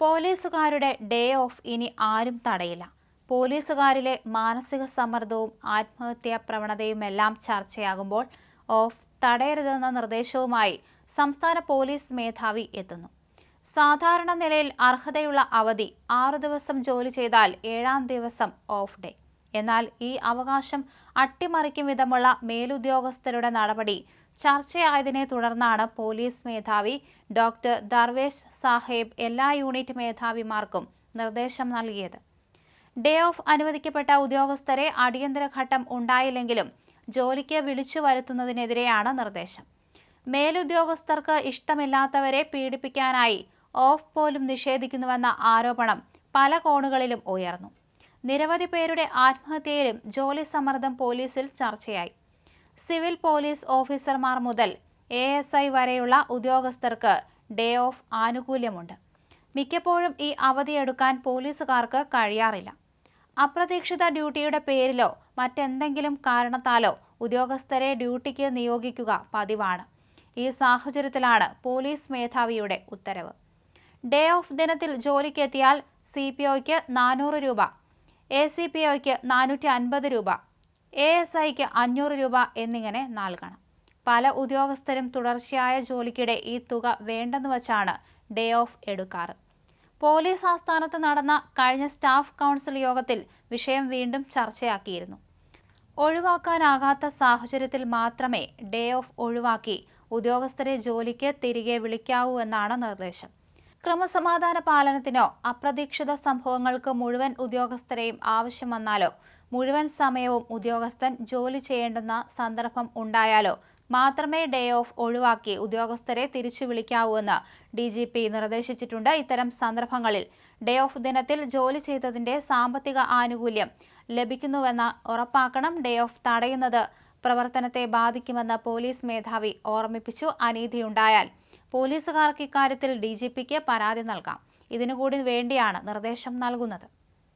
പോലീസുകാരുടെ day of ഇനി ആരും തടയില്ല. പോലീസുകാരിലെ മാനസിക സമ്മർദ്ദവും ആത്മഹത്യാ പ്രവണതയുമെല്ലാം ചർച്ചയാകുമ്പോൾ ഓഫ് തടയരുതെന്ന നിർദ്ദേശവുമായി സംസ്ഥാന പോലീസ് മേധാവി എത്തുന്നു. സാധാരണ നിലയിൽ അർഹതയുള്ള അവധി ആറു ദിവസം ജോലി ചെയ്താൽ ഏഴാം ദിവസം ഓഫ് ഡേ. എന്നാൽ ഈ അവകാശം അട്ടിമറിക്കും വിധമുള്ള മേലുദ്യോഗസ്ഥരുടെ നടപടി ചർച്ചയായതിനെ തുടർന്നാണ് പോലീസ് മേധാവി ഡോക്ടർ ദർവേഷ് സാഹേബ് എല്ലാ യൂണിറ്റ് മേധാവിമാർക്കും നിർദ്ദേശം നൽകിയത്. ഡേ ഓഫ് അനുവദിക്കപ്പെട്ട ഉദ്യോഗസ്ഥരെ അടിയന്തര ഘട്ടം ഉണ്ടായില്ലെങ്കിലും ജോലിക്ക് വിളിച്ചു വരുത്തുന്നതിനെതിരെയാണ് നിർദ്ദേശം. മേലുദ്യോഗസ്ഥർക്ക് ഇഷ്ടമില്ലാത്തവരെ പീഡിപ്പിക്കാനായി ഓഫ് പോലും നിഷേധിക്കുന്നുവെന്ന ആരോപണം പല കോണുകളിലും ഉയർന്നു. നിരവധി പേരുടെ ആത്മഹത്യയിലും ജോലി സമ്മർദ്ദം പോലീസിൽ ചർച്ചയായി. സിവിൽ പോലീസ് ഓഫീസർമാർ മുതൽ എ എസ് ഐ വരെയുള്ള ഉദ്യോഗസ്ഥർക്ക് ഡേ ഓഫ് ആനുകൂല്യമുണ്ട്. മിക്കപ്പോഴും ഈ അവധിയെടുക്കാൻ പോലീസുകാർക്ക് കഴിയാറില്ല. അപ്രതീക്ഷിത ഡ്യൂട്ടിയുടെ പേരിലോ മറ്റെന്തെങ്കിലും കാരണത്താലോ ഉദ്യോഗസ്ഥരെ ഡ്യൂട്ടിക്ക് നിയോഗിക്കുക പതിവാണ്. ഈ സാഹചര്യത്തിലാണ് പോലീസ് മേധാവിയുടെ ഉത്തരവ്. ഡേ ഓഫ് ദിനത്തിൽ ജോലിക്കെത്തിയാൽ സി പി ഒയ്ക്ക് നാനൂറ് രൂപ എ സി പി ഒയ്ക്ക് നാനൂറ്റി അൻപത് രൂപ എ എസ് ഐക്ക് അഞ്ഞൂറ് രൂപ എന്നിങ്ങനെ നൽകണം പല ഉദ്യോഗസ്ഥരും തുടർച്ചയായ ജോലിക്കിടെ ഈ തുക വേണ്ടെന്ന് വച്ചാണ് ഡേ ഓഫ് എടുക്കാറ്. പോലീസ് ആസ്ഥാനത്ത് നടന്ന കഴിഞ്ഞ സ്റ്റാഫ് കൗൺസിൽ യോഗത്തിൽ വിഷയം വീണ്ടും ചർച്ചയാക്കിയിരുന്നു. ഒഴിവാക്കാനാകാത്ത സാഹചര്യത്തിൽ മാത്രമേ ഡേ ഓഫ് ഒഴിവാക്കി ഉദ്യോഗസ്ഥരെ ജോലിക്ക് തിരികെ വിളിക്കാവൂ എന്നാണ് നിർദ്ദേശം. ക്രമസമാധാന പാലനത്തിനോ അപ്രതീക്ഷിത സംഭവങ്ങൾക്ക് മുഴുവൻ ഉദ്യോഗസ്ഥരെയും ആവശ്യം വന്നാലോ മുഴുവൻ സമയവും ഉദ്യോഗസ്ഥൻ ജോലി ചെയ്യേണ്ടുന്ന സന്ദർഭം ഉണ്ടായാലോ? മാത്രമേ ഡേ ഓഫ് ഒഴിവാക്കി ഉദ്യോഗസ്ഥരെ തിരിച്ചു വിളിക്കാവൂ എന്ന് ഡി ജി പി നിർദ്ദേശിച്ചിട്ടുണ്ട് ഇത്തരം സന്ദർഭങ്ങളിൽ. ഡേ ഓഫ് ദിനത്തിൽ ജോലി ചെയ്തതിന്റെ സാമ്പത്തിക ആനുകൂല്യം ലഭിക്കുന്നുവെന്ന ഉറപ്പാക്കണം ഡേ ഓഫ് തടയുന്നത്. പ്രവർത്തനത്തെ ബാധിക്കുമെന്ന് പോലീസ് മേധാവി ഓർമ്മിപ്പിച്ചു അനീതിയുണ്ടായാൽ. പോലീസുകാർക്ക് ഇക്കാര്യത്തിൽ ഡി ജി പിക്ക് പരാതി നൽകാം. ഇതിനുകൂടി വേണ്ടിയാണ് നിർദ്ദേശം നൽകുന്നത്.